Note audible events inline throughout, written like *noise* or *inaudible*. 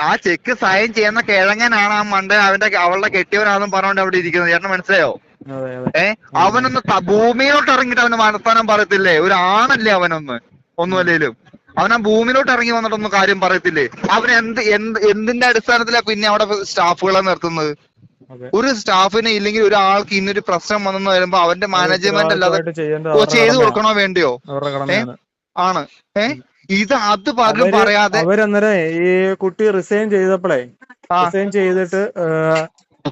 ആ check sign ചെയ്യുന്ന കിഴങ്ങനാണ് ആ മണ്ട അവന്റെ അവളുടെ കെട്ടിയവനാണെന്നും പറഞ്ഞോണ്ട് അവിടെ ഇരിക്കുന്നത് ചേട്ടന് മനസ്സിലായോ? ഏ? അവനൊന്ന് ഭൂമിയിലോട്ട് ഇറങ്ങിയിട്ട് അവന് വർത്താനം പറയത്തില്ലേ? ഒരു ആണല്ലേ അവനൊന്ന്. ഒന്നുമല്ലേലും അവൻ ആ ഭൂമിയിലോട്ട് ഇറങ്ങി വന്നിട്ടൊന്നും കാര്യം പറയത്തില്ലേ? അവൻ എന്ത് എന്ത് എന്തിന്റെ അടിസ്ഥാനത്തിലാ പിന്നെ അവിടെ സ്റ്റാഫുകളെ നിർത്തുന്നത്? ഒരു സ്റ്റാഫിന് ഇല്ലെങ്കിൽ ഒരാൾക്ക് ഇന്നൊരു പ്രശ്നം വന്നെന്ന് വരുമ്പോ അവന്റെ മാനേജ്മെന്റ് അല്ലാതെ ചെയ്തു കൊടുക്കണോ വേണ്ടിയോ? ആണ്. ഏ? ഇത് അത് പകരം പറയാതെ അവരന്നേരം ഈ കുട്ടി റിസൈൻ ചെയ്തപ്പോഴേ റിസൈൻ ചെയ്തിട്ട്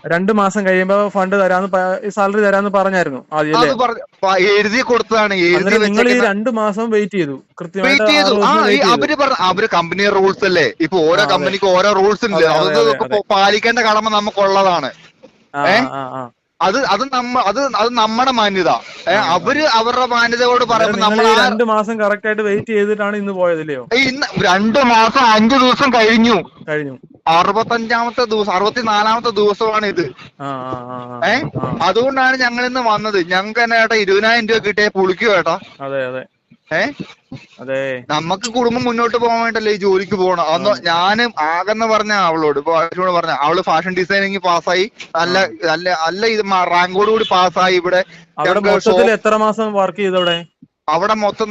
രണ്ടു മാസം കഴിയുമ്പോ ഫണ്ട് തരാന്ന് സാലറി തരാന്ന് പറഞ്ഞായിരുന്നു എഴുതി കൊടുത്തതാണ് എഴുതി നിങ്ങൾ ഈ രണ്ടു മാസം വെയിറ്റ് ചെയ്തു. കൃത്യമായിട്ട് അവർ പറഞ്ഞ അവർ കമ്പനി റൂൾസ് അല്ലേ? ഇപ്പൊ ഓരോ കമ്പനിക്ക് ഓരോ റൂൾസ് ഉണ്ട്. അതെ. പാലിക്കേണ്ട കടമ നമുക്കുള്ളതാണ്. ഏഹ്. അത് അത് നമ്മ അത് അത് നമ്മുടെ മാന്യത. അവർ അവരുടെ മാന്യതയോട് പറയുമ്പോ നമ്മൾ രണ്ട് മാസം കറക്റ്റ് ആയിട്ട് വെയിറ്റ് ചെയ്തിട്ടാണ് ഇന്ന് പോയതില്ലയോ ഈ ഇന്ന് രണ്ടു മാസം അഞ്ചു ദിവസം കഴിഞ്ഞു. കഴിഞ്ഞു. അറുപത്തഞ്ചാമത്തെ ദിവസം അറുപത്തിനാലാമത്തെ ദിവസമാണ് ഇത്. ഏഹ് അതുകൊണ്ടാണ് ഞങ്ങൾ ഇന്ന് വന്നത്. ഞങ്ങൾക്ക് തന്നെ ഏട്ടാ ഇരുപതിനായിരം രൂപ കിട്ടിയ പുളിക്കോ ഏട്ടാ. അതെ അതെ. ഏ? അതെ. നമുക്ക് കുടുംബം മുന്നോട്ട് പോകാൻ വേണ്ടല്ലേ ഈ ജോലിക്ക് പോകണം? അന്ന് ഞാനും ആകെന്ന് പറഞ്ഞ അവളോട് ഇപ്പൊ അവളോട് പറഞ്ഞ അവൾ ഫാഷൻ ഡിസൈനിങ് പാസ്സായി. നല്ല നല്ല നല്ല ഇത് റാങ്കോട് കൂടി പാസ്സായി ഇവിടെ. എത്ര മാസം വർക്ക് ചെയ്തവിടെ? അവിടെ മൊത്തം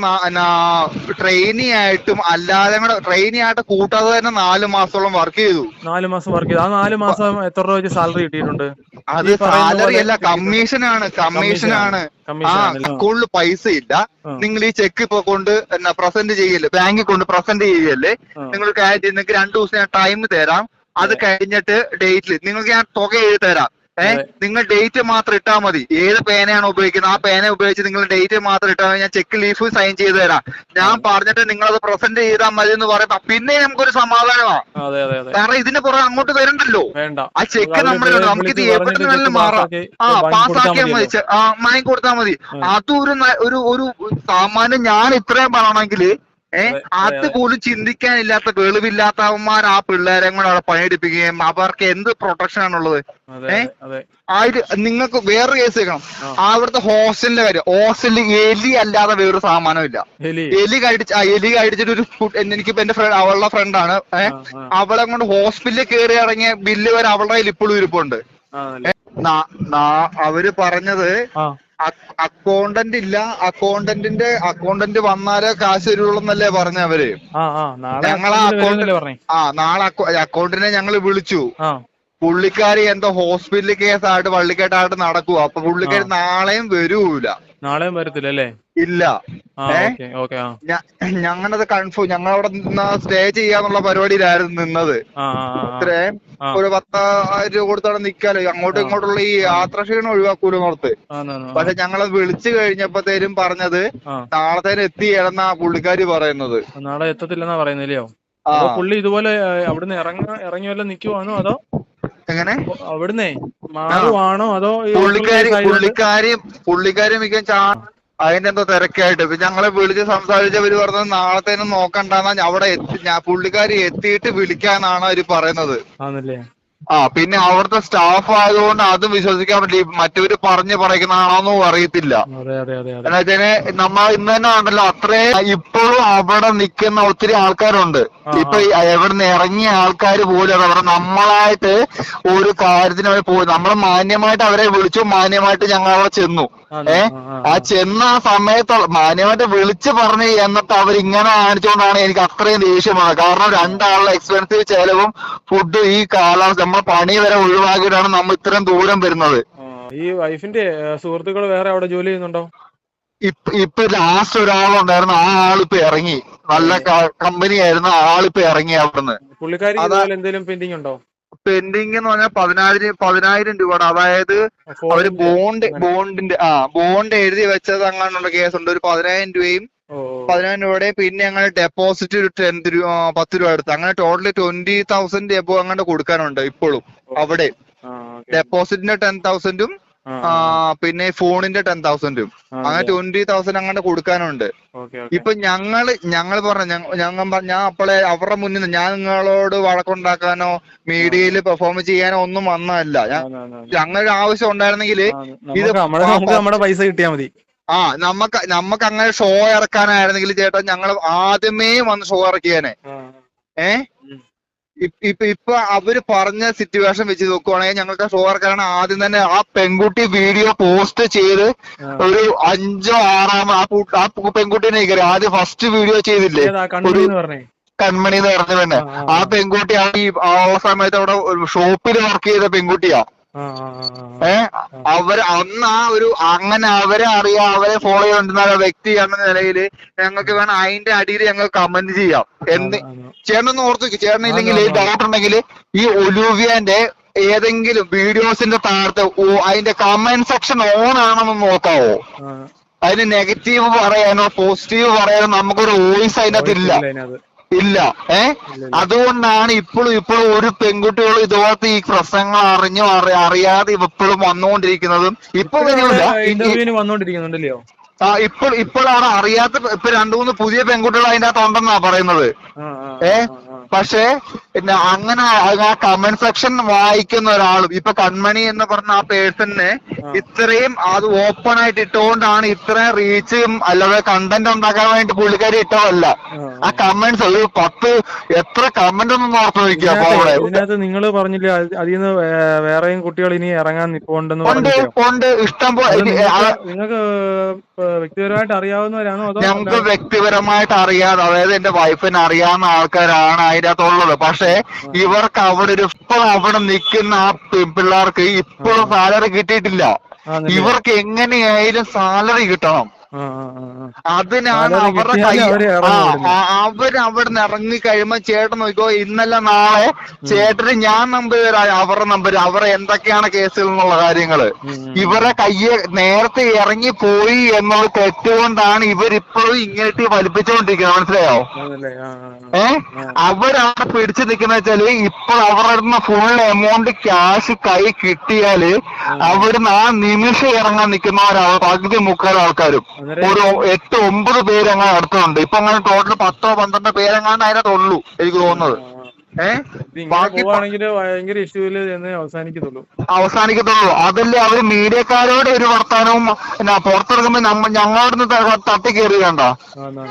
ട്രെയിനി ആയിട്ടും അല്ലാതെ കൂടെ ട്രെയിനി ആയിട്ട് കൂട്ടാതെ തന്നെ നാല് മാസത്തോളം വർക്ക് ചെയ്തു. നാല് മാസം വർക്ക് ചെയ്തു. ആ നാല് മാസം എത്ര രൂപ സാലറി കിട്ടിയിട്ടുണ്ട്? അത് സാലറി അല്ല സാലറി ആണ് അല്ല കമ്മീഷനാണ് കമ്മീഷനാണ് ആ അക്കൗണ്ടിൽ പൈസ ഇല്ല നിങ്ങൾ ഈ ചെക്ക് ഇപ്പൊ കൊണ്ട് എന്നാ പ്രസന്റ് ചെയ്യല്ലേ? ബാങ്കിൽ കൊണ്ട് പ്രസന്റ് ചെയ്യല്ലേ. നിങ്ങൾ കാര്യം നിങ്ങൾക്ക് രണ്ടു ദിവസം ഞാൻ ടൈം തരാം. അത് കഴിഞ്ഞിട്ട് ഡേറ്റിൽ നിങ്ങൾക്ക് ഞാൻ തുക എഴുതി തരാം. ഏ? നിങ്ങൾ ഡേറ്റ് മാത്രം ഇട്ടാൽ മതി. ഏത് പേനയാണ് ഉപയോഗിക്കുന്നത്? ആ പേന ഉപയോഗിച്ച് നിങ്ങൾ ഡേറ്റ് മാത്രം ഇട്ടാൽ മതി. ഞാൻ ചെക്ക് ലീഫ് സൈൻ ചെയ്ത് തരാം. ഞാൻ പറഞ്ഞിട്ട് നിങ്ങൾ അത് പ്രസന്റ് ചെയ്താൽ മതി എന്ന് പറയുമ്പോ പിന്നെ നമുക്കൊരു സമാധാനമാണ് കാരണം ഇതിന് പുറകെ അങ്ങോട്ട് വരണ്ടല്ലോ. ആ ചെക്ക് വിളിച്ച് നമുക്ക് ഇത് എവിടെ ചെക്ക് മാറാം. ആ പാസ്സാക്കിയാൽ മതി. ആ മയം കൊടുത്താൽ മതി. അതും. ഒരു ഒരു ഒരു സാമാന്യം ഞാൻ ഇത്രയും പറയണമെങ്കിൽ ഏഹ് അതെ, പോലും ചിന്തിക്കാനില്ലാത്ത വെളിവില്ലാത്തവന്മാർ ആ പിള്ളേരെ കൂടെ അവിടെ പണിയെടുപ്പിക്കുകയും അവർക്ക് എന്ത് പ്രൊട്ടക്ഷൻ ആണുള്ളത്? അതെ ഏ? അതെ, അതെ. നിങ്ങൾക്ക് വേറൊരു കേസ് കേൾക്കണം. അവിടുത്തെ ഹോസ്റ്റലിന്റെ കാര്യം. ഹോസ്റ്റലിൽ എലി അല്ലാതെ വേറൊരു സാമാനം ഇല്ല. എലി? കടിച്ച് എലി കടിച്ചിട്ട് ഒരു എനിക്ക് എന്റെ ഫ്രണ്ട് അവളുടെ ഫ്രണ്ടാണ് ഏഹ്. അവളെ കൊണ്ട് ഹോസ്പിറ്റലിൽ കയറി ഇറങ്ങിയ ബില്ല് വരെ അവളുടെ കയ്യിൽ ഇപ്പോഴും ഇരിപ്പുണ്ട് അവർ പറഞ്ഞത് അക്കൗണ്ടന്റ് ഇല്ല. അക്കൗണ്ടന്റിന്റെ അക്കൗണ്ടന്റ് വന്നാലേ കാശ് തരുള്ളൂ എന്നല്ലേ പറഞ്ഞ അവർ. ഞങ്ങളാ അക്കൗണ്ടിൽ അക്കൗണ്ട് ആ നാളെ അക്കൗണ്ടിനെ ഞങ്ങൾ വിളിച്ചു. പുള്ളിക്കാരി എന്തോ ഹോസ്പിറ്റൽ കേസായിട്ട് വള്ളിക്കെട്ടായിട്ട് നടക്കുക അപ്പൊ പുള്ളിക്കാരി നാളെയും വരൂല. നാളെയും വരത്തില്ല അല്ലേ? ഇല്ല. ഞങ്ങളത് കൺഫേം ഞങ്ങൾ അവിടെ നിന്ന് സ്റ്റേ ചെയ്യാന്നുള്ള പരിപാടിയിലായിരുന്നു നിന്നത്. ആ. ഒരു പത്തായിരം രൂപ കൊടുത്താണ് നിക്കാലോ. അങ്ങോട്ടും ഇങ്ങോട്ടുള്ള ഈ യാത്രാക്ഷീണം ഒഴിവാക്കൂല നോർത്ത് പക്ഷെ ഞങ്ങളത് വിളിച്ചു കഴിഞ്ഞപ്പോഴത്തേരും പറഞ്ഞത്. നാളത്തേന് എത്തിയെന്നാ പുള്ളിക്കാരി പറയുന്നത്. നാളെ എത്തത്തില്ലെന്നാ പറയുന്നില്ലയോ പുള്ളി ഇതുപോലെ അവിടുന്ന് ഇറങ്ങ ഇറങ്ങി വല്ല നിക്കുവാണോ അതോ? എങ്ങനെ? അവിടുന്നേ മാറുവാണോ അതോ പുള്ളിക്കാരി പുള്ളിക്കാരി പുള്ളിക്കാരി മിക്ക ചാ അതിന്റെ എന്തോ തിരക്കായിട്ട്. ഇപ്പൊ ഞങ്ങളെ വിളിച്ച് സംസാരിച്ചവര് പറഞ്ഞത് നാളത്തേനും നോക്കണ്ടെന്നാ അവിടെ എത്തി ഞാൻ പുള്ളിക്കാരി എത്തിയിട്ട് വിളിക്കാന്നാണ് അവർ പറയുന്നത്. ആന്നല്ലേ ആ പിന്നെ അവിടുത്തെ സ്റ്റാഫ് ആയതുകൊണ്ട് അതും വിശ്വസിക്കാൻ പറ്റില്ല. മറ്റവര് പറഞ്ഞു പറയുന്നതാണോന്നും അറിയത്തില്ല. വെച്ചാൽ നമ്മ ഇന്ന് തന്നെ ഉണ്ടല്ലോ അത്രേ ഇപ്പോഴും അവിടെ നിൽക്കുന്ന ഒത്തിരി ആൾക്കാരുണ്ട്. ഇപ്പൊ എവിടെ നിന്ന് ഇറങ്ങിയ ആൾക്കാർ പോലും അവിടെ നമ്മളായിട്ട് ഒരു കാര്യത്തിന് പോയി. നമ്മൾ മാന്യമായിട്ട് അവരെ വിളിച്ചു മാന്യമായിട്ട് ഞങ്ങൾ അവിടെ ചെന്നു. ഏ? ആ, ചെന്ന ആ സമയത്ത് മാന്യമായിട്ട് വിളിച്ച് പറഞ്ഞു എന്നിട്ട് അവരിങ്ങനെ കാണിച്ചുകൊണ്ടാണ് എനിക്ക് അത്രയും ദേഷ്യമാണ് കാരണം രണ്ടാളുടെ എക്സ്പെൻസീവ് ചെലവും ഫുഡും ഈ കാലാവസ്ഥ നമ്മൾ പണി വരെ ഒഴിവാക്കിയിട്ടാണ് നമ്മൾ ഇത്രയും ദൂരം വരുന്നത്. ഈ വൈഫിന്റെ സുഹൃത്തുക്കൾ വേറെ അവിടെ ജോലി ചെയ്യുന്നുണ്ടോ? ഇപ്പൊ ഇപ്പൊ ലാസ്റ്റ് ഒരാളുണ്ടായിരുന്നു ആ ആളിപ്പോ ഇറങ്ങി. നല്ല കമ്പനി ആയിരുന്നു ആ ആളിപ്പോ ഇറങ്ങി അവിടുന്ന്. പുള്ളിക്കാരി എന്തെങ്കിലും പെൻഡിങ് ഉണ്ടോ? പെൻഡിങ് എന്ന് പറഞ്ഞാൽ പതിനായിരം പതിനായിരം രൂപയുടെ. അതായത് അവർ ബോണ്ട് ബോണ്ടിന്റെ ആ ബോണ്ട് എഴുതി വെച്ചത് അങ്ങനെയുള്ള ഉണ്ട് ഒരു പതിനായിരം രൂപയും. പതിനായിരം രൂപയുടെ പിന്നെ അങ്ങനെ ഡെപ്പോസിറ്റ് ഒരു ടെൻ രൂപ പത്ത് രൂപ എടുത്ത്. അങ്ങനെ ടോട്ടലി ട്വന്റി തൗസൻഡ് എബോ അങ്ങനെ കൊടുക്കാനുണ്ട് ഇപ്പോഴും. അവിടെ. ഡെപ്പോസിറ്റിന്റെ ടെൻ തൗസൻഡും പിന്നെ ഫോണിന്റെ ടെൻ തൗസൻഡും. അങ്ങനെ ട്വന്റി തൗസൻഡ് അങ്ങനെ കൊടുക്കാനുണ്ട്. ഇപ്പൊ ഞങ്ങൾ ഞങ്ങൾ പറഞ്ഞ ഞങ്ങൾ ഞാൻ അപ്പോളെ അവരുടെ മുന്നിൽ നിന്ന് ഞാൻ നിങ്ങളോട് വഴക്കുണ്ടാക്കാനോ മീഡിയയിൽ പെർഫോം ചെയ്യാനോ ഒന്നും വന്നതല്ല. ഞങ്ങളൊരു ആവശ്യം ഉണ്ടായിരുന്നെങ്കിൽ ഇത് നമ്മുടെ പൈസ കിട്ടിയാ മതി. ആ നമുക്ക് നമുക്ക് അങ്ങനെ ഷോ ഇറക്കാനായിരുന്നെങ്കിൽ ചേട്ടാ ഞങ്ങൾ ആദ്യമേ വന്ന് ഷോ ഇറക്കിയേനെ. ഏഹ്. ഇപ്പ- ഇപ്പൊ അവർ പറഞ്ഞ സിറ്റുവേഷൻ വെച്ച് നോക്കുവാണെങ്കിൽ ഞങ്ങൾക്ക് ഷോർക്കാരാണ് ആദ്യം തന്നെ ആ പെൺകുട്ടി വീഡിയോ പോസ്റ്റ് ചെയ്ത് ഒരു അഞ്ചോ ആറാമോ ആ ആ പെൺകുട്ടീനെ ആദ്യം ഫസ്റ്റ് വീഡിയോ ചെയ്തില്ലേ? ഒരു കൺമണി എന്ന് പറഞ്ഞ. പെണ്ണ്. ആ, പെൺകുട്ടി ആ ഈ ആ സമയത്ത് അവിടെ ഷോപ്പിൽ വർക്ക് ചെയ്ത പെൺകുട്ടിയാ. ഏ അവർ അന്ന് ആ ഒരു അങ്ങനെ അവരെ അറിയാം അവരെ ഫോളോ ചെയ്തുകൊണ്ടിരുന്ന ആ വ്യക്തി എന്ന നിലയിൽ ഞങ്ങൾക്ക് വേണം അതിന്റെ അടിയിൽ ഞങ്ങൾ കമന്റ് ചെയ്യാം എന്ത്. ചേട്ടനൊന്ന് ഓർത്ത് വെക്ക് ചേട്ടൻ ഇല്ലെങ്കിൽ ആ. ഡൗട്ട് ഉണ്ടെങ്കിൽ ഈ ഒലൂവിയന്റെ ഏതെങ്കിലും വീഡിയോസിന്റെ താഴത്ത് ഓ- അതിന്റെ കമന്റ് സെക്ഷൻ ഓൺ ആണെന്ന് നോക്കാവോ. അതിന് നെഗറ്റീവ് പറയാനോ പോസിറ്റീവ് പറയാനോ നമുക്കൊരു വോയിസ് അതിനകത്ത് ഇല്ല. ഏ? അതുകൊണ്ടാണ് ഇപ്പോഴും ഇപ്പോഴും ഒരു പെൺകുട്ടികളും ഇതുപോലത്തെ ഈ പ്രശ്നങ്ങൾ അറിഞ്ഞോ അറി- അറിയാതെ ഇപ്പോഴും വന്നുകൊണ്ടിരിക്കുന്നതും ഇപ്പൊ വന്നോണ്ടിരിക്കുന്നുണ്ടല്ലോ ആ ഇപ്പോൾ ഇപ്പോഴാണ് അറിയാത്ത ഇപ്പൊ രണ്ടു മൂന്ന് പുതിയ പെൺകുട്ടികൾ അതിന്റെ അകത്ത് ഉണ്ടെന്നാ പറയുന്നത്. ഏ. പക്ഷേ പിന്നെ അങ്ങനെ ആ കമന്റ് സെക്ഷൻ വായിക്കുന്ന ഒരാളും ഇപ്പൊ കൺമണി എന്ന് പറഞ്ഞ ആ പേഴ്സണിനെ ഇത്രയും അത് ഓപ്പൺ ആയിട്ട് ഇട്ടുകൊണ്ടാണ് ഇത്രയും റീച്ചും അല്ലാതെ കണ്ടന്റ് ഉണ്ടാക്കാൻ വേണ്ടി പുള്ളിക്കാരി ഇട്ടതല്ല. ആ, കമന്റ്സ് ഒരു പത്ത് എത്ര കമന്റ് ഒന്നും ഓർത്ത് നോക്കിയാ ഇതിനകത്ത് നിങ്ങൾ പറഞ്ഞില്ല അതിൽ നിന്ന് വേറെയും കുട്ടികൾ ഇനി ഇറങ്ങാൻ നിപ്പുണ്ടെന്ന് ഉണ്ട് ഉണ്ട്. ഇഷ്ടം പോലെ നിങ്ങൾക്ക് വ്യക്തിപരമായിട്ട് അറിയാവുന്നവരാണോ അതോ ഞങ്ങൾക്ക് വ്യക്തിപരമായിട്ട് അറിയാതെ അതായത് എന്റെ വൈഫിന് അറിയാവുന്ന ആൾക്കാരാണ് അതിനകത്തുള്ളത് പക്ഷെ ഇവർക്ക് അവിടെ ഒരു ഇപ്പോൾ അവിടെ നിൽക്കുന്ന ആ പിള്ളേർക്ക് ഇപ്പോഴും സാലറി കിട്ടിയിട്ടില്ല? ഇവർക്ക് എങ്ങനെയായാലും സാലറി കിട്ടണം. അതിനാണ് അവരുടെ കൈ അവർ ആ ഇറങ്ങൂ കഴിയുമ്പോ ചേട്ടൻ നോക്കിക്കോ ഇന്നല്ല നാളെ ചേട്ടന് ഞാൻ നമ്പർ തരാം അവരുടെ നമ്പർ അവരെ എന്തൊക്കെയാണ് കേസുകൾ എന്നുള്ള കാര്യങ്ങൾ. ഇവരെ കയ്യെ നേരത്തെ ഇറങ്ങി പോയി എന്നുള്ള തെറ്റുകൊണ്ടാണ് ഇവരിപ്പോഴും ഇങ്ങോട്ട് വലിപ്പിച്ചുകൊണ്ടിരിക്കുന്നത്. മനസ്സിലായോ. ഏ? അവരവിടെ പിടിച്ചു നിൽക്കുന്ന വെച്ചാൽ ഇപ്പോൾ അവരുടെ ഫുൾ എമൗണ്ട് ക്യാഷ് കൈ കിട്ടിയാൽ അവിടുന്ന് ആ നിമിഷം ഇറങ്ങാൻ നിൽക്കുന്നവരാണ് പകുതി മുക്കാൽ ആൾക്കാരും. ഒരു എട്ട് ഒമ്പത് പേര് അങ്ങനെ അടുത്തുണ്ട് ഇപ്പൊ അങ്ങനെ ടോട്ടൽ പത്തോ പന്ത്രണ്ടോ പേരെങ്ങാണ്ട് അതിനകത്തുള്ളൂ എനിക്ക് തോന്നുന്നത്. ഏ? ഭയങ്കര അവസാനിക്കത്തുള്ളൂ. അവസാനിക്കത്തുള്ളൂ. അതല്ലേ അവർ മീഡിയക്കാരോട് ഒരു വർത്താനവും പിന്നെ പുറത്തിറങ്ങുമ്പോ നമ്മ ഞങ്ങളോടൊന്ന് തട്ടി കയറി കണ്ട.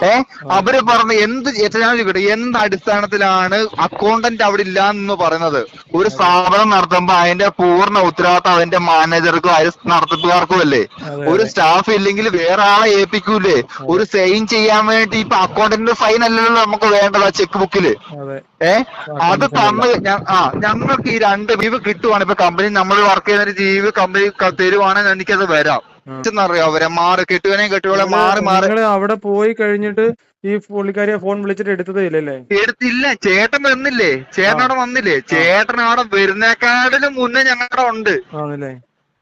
ഏ? അവർ പറഞ്ഞ എന്ത് ചോദിക്കട്ടെ എന്ത് അടിസ്ഥാനത്തിലാണ് അക്കൗണ്ടന്റ് അവിടെ ഇല്ല എന്ന് പറയുന്നത്? ഒരു സ്ഥാപനം നടത്തുമ്പോ അതിന്റെ പൂർണ ഉത്തരവാദിത്തം അതിന്റെ മാനേജർക്കും അതിൽ നടത്തിപ്പുകാർക്കും അല്ലേ? ഒരു സ്റ്റാഫ് ഇല്ലെങ്കിൽ വേറെ ആളെ ഏൽപ്പിക്കൂലേ? ഒരു സൈൻ ചെയ്യാൻ വേണ്ടി ഇപ്പൊ അക്കൗണ്ടന്റിന്റെ ഫൈൻ അല്ലല്ലോ നമുക്ക് വേണ്ടത് ചെക്ക് ബുക്കിൽ ഏ? അത് തന്ന് ആ ഞങ്ങൾക്ക് ഈ രണ്ട് ലീവ് കിട്ടുവാണ്. ഇപ്പൊ കമ്പനി നമ്മൾ വർക്ക് ചെയ്യുന്ന ഒരു ലീവ് കമ്പനി തരുവാണെങ്കിൽ എനിക്കത് വരാം. അറിയാം അവരെ മാറി കെട്ടുവാനേ കെട്ടുകളെ മാറി മാറി നിങ്ങൾ അവിടെ പോയി കഴിഞ്ഞിട്ട് ഈ പുള്ളിക്കാരിയെ ഫോൺ വിളിച്ചിട്ട് എടുത്തതേ ഇല്ലല്ലേ? എടുത്തില്ല. ചേട്ടൻ വന്നില്ലേ? ചേട്ടൻ അവിടെ വന്നില്ലേ? ചേട്ടൻ അവിടെ വരുന്നേക്കാട്ടിലും മുന്നേ ഞങ്ങളുടെ ഉണ്ട്. ആണല്ലേ?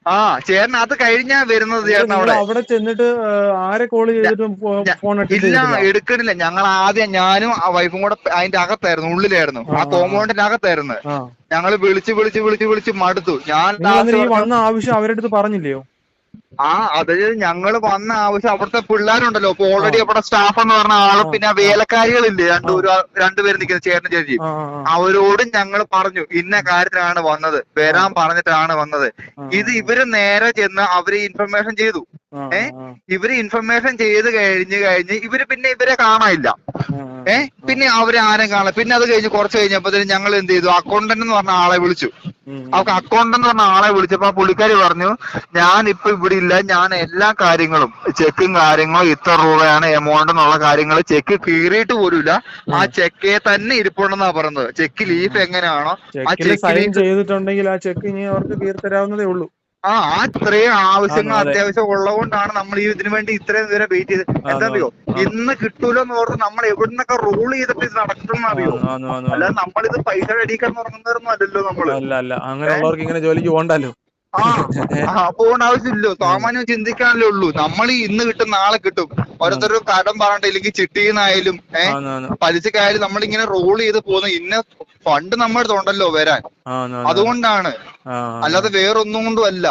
ആ ചേട്ടൻ അത് കഴിഞ്ഞാ വരുന്നത് ചേട്ടൻ അവിടെ. അവിടെ ചെന്നിട്ട് ആരെ കോൾ ചെയ്തിട്ടും ഫോൺ ഇല്ല എടുക്കണില്ല. ഞങ്ങൾ ആദ്യം ഞാനും ആ വൈഫും കൂടെ അതിന്റെ അകത്തായിരുന്നു ഉള്ളിലായിരുന്നു. ആ. കോമ്പൗണ്ടിന്റെ അകത്തായിരുന്നു. ഞങ്ങൾ ഞങ്ങൾ വിളിച്ച് വിളിച്ച് വിളിച്ച് വിളിച്ച് മടുത്തു. ഞാൻ വന്ന ആവശ്യം അവരുടെ അടുത്ത് പറഞ്ഞില്ലയോ? ആ അത് ഞങ്ങൾ വന്ന ആവശ്യം അവിടുത്തെ പിള്ളേരുണ്ടല്ലോ. ഇപ്പൊ ഓൾറെഡി അവിടെ സ്റ്റാഫ് എന്ന് പറഞ്ഞ ആൾ പിന്നെ വേലക്കാരികളില്ലേ? രണ്ടു രണ്ടുപേര് നിൽക്കുന്ന ചേട്ടൻ ചേച്ചി. അവരോട് ഞങ്ങൾ പറഞ്ഞു ഇന്ന കാര്യത്തിലാണ് വന്നത്. വരാൻ പറഞ്ഞിട്ടാണ് വന്നത്. ഇത് ഇവർ നേരെ ചെന്ന് അവർ ഇൻഫർമേഷൻ ചെയ്തു. ഏ? ഇവർ ഇൻഫർമേഷൻ ചെയ്ത് കഴിഞ്ഞ് കഴിഞ്ഞ് ഇവർ പിന്നെ ഇവരെ കാണാനില്ല. ഏ? പിന്നെ അവരെ ആരും കാണാൻ പിന്നെ അത് കഴിഞ്ഞ് കുറച്ച് കഴിഞ്ഞപ്പോ ഞങ്ങൾ എന്ത് ചെയ്തു? അക്കൗണ്ടന്റ് എന്ന് പറഞ്ഞ ആളെ വിളിച്ചു. അവർക്ക് അക്കൗണ്ട് എന്ന് പറഞ്ഞ ആളെ വിളിച്ചപ്പോ ആ പുള്ളിക്കാരി പറഞ്ഞു ഞാൻ ഇപ്പൊ ഇവിടെ ഇല്ല ഞാൻ എല്ലാ കാര്യങ്ങളും ചെക്കും കാര്യങ്ങളും ഇത്ര രൂപയാണ് എമൗണ്ട് എന്നുള്ള കാര്യങ്ങൾ ചെക്ക് കീറിയിട്ട് പോലുമില്ല. ആ ചെക്കെ തന്നെ ഇരിപ്പുണ്ടെന്നാ പറഞ്ഞത്. ചെക്ക് ലീഫ് എങ്ങനെയാണോ ആ ചെക്ക് ചെയ്തിട്ടുണ്ടെങ്കിൽ ആ ചെക്ക് ഇനി അവർക്ക് തീർത്തരാവുന്നതേ ഉള്ളൂ. ആ ആ ഇത്രയും ആവശ്യങ്ങൾ. അത്യാവശ്യം ഉള്ളതുകൊണ്ടാണ് നമ്മൾ ഈ ഇതിനു വേണ്ടി ഇത്രയും നേരം വെയിറ്റ് ചെയ്ത് എന്താറിയോ. ഇന്ന് കിട്ടൂല എന്ന് ഓർത്ത് നമ്മൾ എവിടുന്നൊക്കെ റൂൾ ചെയ്തിട്ട് ഇത് നടക്കണം അറിയോ. അല്ലാതെ നമ്മളിത് പൈസ അടിക്കാൻ തുടങ്ങുന്നവരൊന്നും അല്ലല്ലോ നമ്മൾ. അല്ല അല്ല. അങ്ങനെയുള്ളവർക്ക് ഇങ്ങനെ ജോലിക്ക് പോകണ്ടല്ലോ. *laughs* ആ പോകേണ്ട ആവശ്യമില്ലോ സാമാന്യം ചിന്തിക്കാനല്ലേ ഉള്ളൂ. നമ്മൾ ഇന്ന് കിട്ടും നാളെ കിട്ടും. ഓരോരുത്തരും കടം പറഞ്ഞിട്ട് ഇല്ലെങ്കിൽ ചിട്ടിന്നായാലും ഏഹ് ആന്ന്. പലിശക്കായാലും നമ്മളിങ്ങനെ റോൾ ചെയ്ത് പോകുന്ന ഇന്ന ഫണ്ട് നമ്മുടെ അടുത്തുണ്ടല്ലോ വരാൻ. അതുകൊണ്ടാണ്. അല്ലാതെ വേറൊന്നും കൊണ്ടും അല്ല.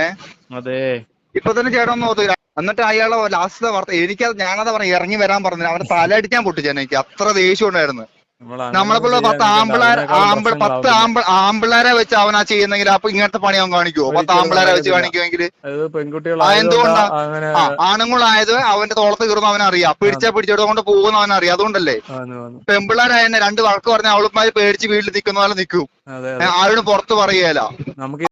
ഏഹ് ഇപ്പൊ തന്നെ ചേട്ടൻ ഒന്നും ഓർത്തു എന്നിട്ട് അയാളെ ലാസ്റ്റ് വാർത്ത എനിക്കത് ഞാനത് പറഞ്ഞു ഇറങ്ങി വരാൻ പറഞ്ഞില്ല. അവന്റെ തല അടിക്കാൻ പൊട്ടിച്ചു എനിക്ക്. അത്ര ദേഷ്യം ഉണ്ടായിരുന്നു. പത്ത് ആമ്പിൾ പത്ത് ആമ്പിൾ ആമ്പിളാരെ വെച്ച് അവനാ ചെയ്യുന്നെങ്കിൽ അപ്പൊ ഇങ്ങനത്തെ പണി അവൻ കാണിക്കുവോ? പത്ത് ആമ്പിളാരെ വെച്ച്. കാണിക്കുമെങ്കിൽ എന്തുകൊണ്ടാ? ആണുങ്ങളായത് അവന്റെ തോളത്ത് കയറുന്ന അവനറിയാം പിടിച്ചാ പിടിച്ചോട് കൊണ്ട് പോകുന്ന അവനറിയാം അതുകൊണ്ടല്ലേ? തന്നെ രണ്ട് വഴക്ക് പറഞ്ഞ അവളുമാര് പേടിച്ച് വീട്ടിൽ നിൽക്കുന്ന പോലെ നിൽക്കും. ആരോട് ആരോടും പുറത്ത് പറയുകയല്ല നമുക്ക്